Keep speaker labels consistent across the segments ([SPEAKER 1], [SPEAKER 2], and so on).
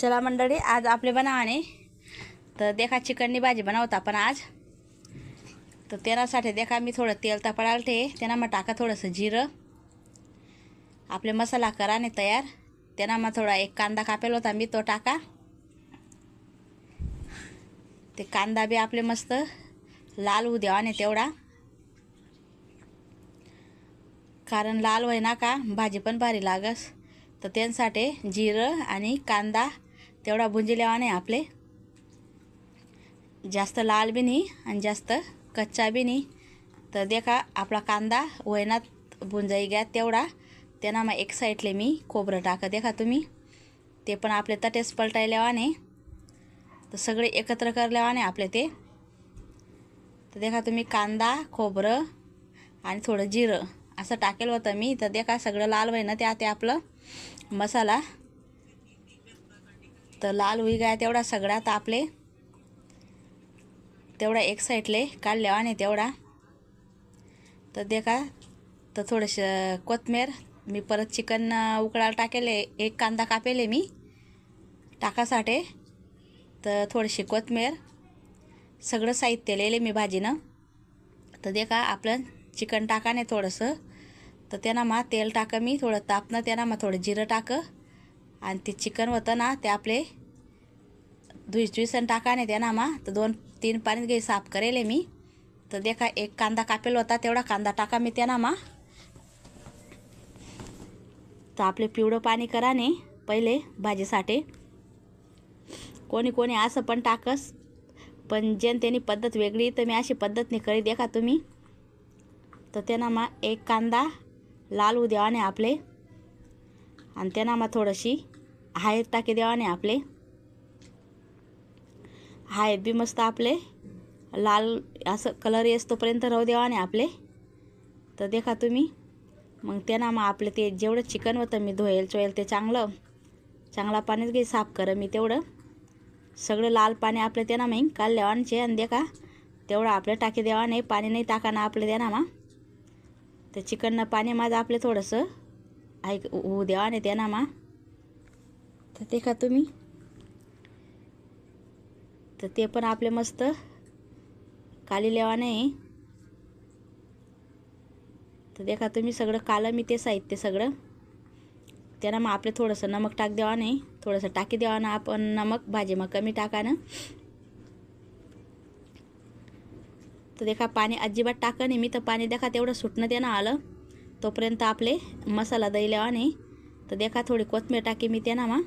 [SPEAKER 1] चला मंडळी आज आपले बनावाने तर देखा चिकननी भाजी बनवता पण आज. तर त्यासाठी देखा मी थोडं तेल तापडाल ते त्यांना मग टाका थोडंसं जिरं. आपले मसाला करा ने तयार. त्यांना मग थोडा एक कांदा कापेल होता मी तो टाका. ते कांदा बी आपले मस्त लाल होऊ द्यावा ने तेवढा. कारण लाल होय ना का भाजी पण भारी लागस. तर त्यांसाठी जिरं आणि कांदा तेवढा भुंजिलेवा नाही आपले. जास्त लाल बी नाही आणि जास्त कच्चा बी नाही. तर देखा आपला कांदा वयनात भुंजाई घ्या तेवढा. त्यांना मग एक साईडले मी खोबरं टाका देखा तुम्ही ते पण आपले तटेच पलटायल्यावाने. तर सगळे एकत्र करल्यावाने आपले ते. तर देखा तुम्ही कांदा खोबरं आणि थोडं जिरं असं टाकेल होतं मी. तर देखा सगळं लाल होईना त्या ते आपलं मसाला. तर लाल होई तेवढा सगळा तापले. तेवढा एक साईडले काढल्या आणि तेवढा. तर देखा तर थोडंसं कोथमीर मी परत चिकन उकळायला टाकेले. एक कांदा कापेले मी टाकासाठी. तर थोडीशी कोथमीर सगळं साहित्य लिहिले मी भाजीनं. तर देखा आपलं चिकन टाकाने थोडंसं. तर त्यांना मा तेल टाकं मी थोडं तापणं त्यांना मग थोडं जिरं टाकं. आणि ते चिकन होतं ना ते आपले दुईस दुईसन टाकाने त्यांना मा. तर दोन तीन पाणी घे साफ करेले मी. तर देखा एक कांदा कापेल होता तेवढा कांदा टाका मी त्यांना मा. तर आपले पिवळं पाणी कराने पहिले भाजीसाठी कोणी कोणी असं पण टाकस. पण जेन पद्धत वेगळी तर मी अशी पद्धतने करी देखा तुम्ही. तर त्यांना मा एक कांदा लाल होऊ द्यावाने आपले. आणि त्यांना मग थोडीशी हळद टाकी देवाने आपले. हळद बी मस्त आपले. लाल असं कलर येस तोपर्यंत राहू देवाने आपले. तर देखा तुम्ही. मग त्यांना मग आपले ते जेवढं चिकन होतं मी धुवेल चोयेल ते चांगलं. चांगला पाणीच घे साफ कर मी तेवढं. सगळं लाल पाणी आपले त्यांना मग काल लेवानचे आणि देखा तेवढं आपलं टाकी द्यावा नाही पाणी नाही टाका ना आपले त्यांना मग. ते चिकननं पाणी माझं आपलं थोडंसं ऐक होऊ द्यावा नाही त्यांना मा तर ते का तुम्ही? तर ते पण आपले मस्त. काली लेवा नाही तर देखा तुम्ही सगळं कालं मी ते साहित्य सगळं. त्यांना मग आपले थोडंसं नमक टाक द्यावा नाही थोडंसं टाकी द्यावा ना आपण नमक भाजी मग कमी टाका ना तर देखा पाणी अजिबात टाका नाही. मी तर पाणी देखा तेवढं सुटणं त्यानं आलं. तोपर्यंत आपले मसाला दैल्यावा नाही. तर देखा थोडी कोथमीर टाकी मी त्यांना मग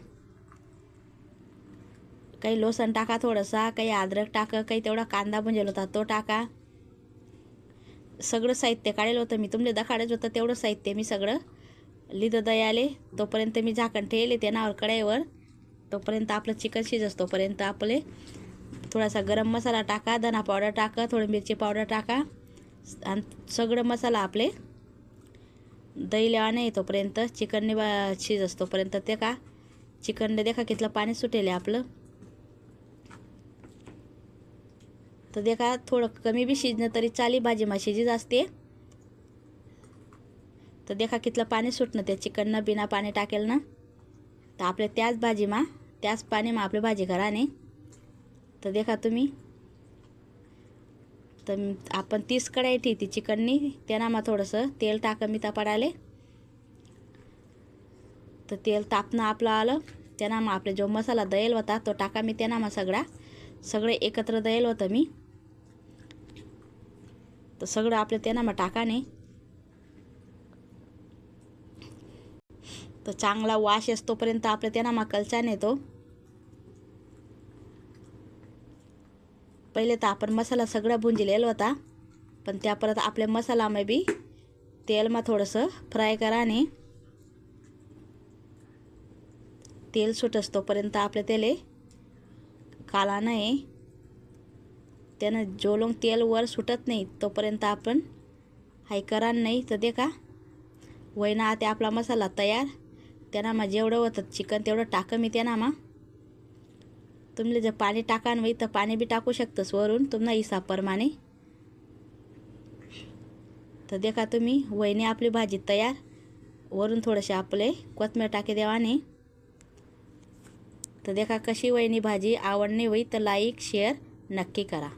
[SPEAKER 1] काही लोसन टाका थोडंसा काही अद्रक टाका काही तेवढा कांदा भुंजेल होता तो टाका. सगळं साहित्य काढेल होतं मी. तुमले दखाडच होतं तेवढं साहित्य मी सगळं लिदं दयाले. तोपर्यंत मी झाकण ठेवले ते नावर कढईवर. तोपर्यंत आपलं चिकन शिजस तोपर्यंत आपले थोडासा गरम मसाला टाका धना पावडर टाका थोडी मिरची पावडर टाका. आणि सगळं मसाला आपले दही नाही तोपर्यंत चिकनने बा शिज असतोपर्यंत ते का? चिकनने देखा कितलं पाणी सुटेल आपलं? तर देखा थोडं कमी बी शिजणं तरी चाली भाजी मा शिजीच असते तर देखा कितलं पाणी सुटणं त्या चिकननं बिना पाणी टाकेल ना? तर आपल्या त्याच भाजीमा त्याच पाणीमा आपली भाजी घराने तर देखा तुम्ही. तर आपण तीस कढाई ठेवते चिकननी. त्यानामा थोडंसं तेल टाका मी तापडाले तर तेल तापणं आपलं आलं. त्यानामा आपला आपले जो मसाला दयेल होता तो टाका मी त्यानामा सगळा. सगळे एकत्र दयेल होतं मी. तर सगळं आपलं त्यानामा टाकाने. तर चांगला वाश असतोपर्यंत आपलं आपल्या त्यानामा कलचा नेतो पहिले तर आपण मसाला सगळा भुंजिलेला होता. पण त्या परत आपल्या मसालामध्ये बी तेलमा थोडंसं फ्राय करा आणि तेल सुटस तोपर्यंत आपले तेले काला नाही त्यानं जोलोंग तेल वर सुटत नाही तोपर्यंत आपण हाय करा नाही तर दे का वयना ते आपला मसाला तयार. त्यांना मग जेवढं होतं चिकन तेवढं टाकं मी त्यांना मग तुम्हाला जर पाणी टाका नाही तर पाणी बी टाकू शकतंस वरून. तुम्हाला हिसाबप्रमाणे तर देखा तुम्ही वहिनी आपली भाजी तयार. वरून थोडेसे आपले कोथमीर टाके देवाने. तर देखा कशी वहिनी भाजी आवडणे होई तर लाईक शेअर नक्की करा.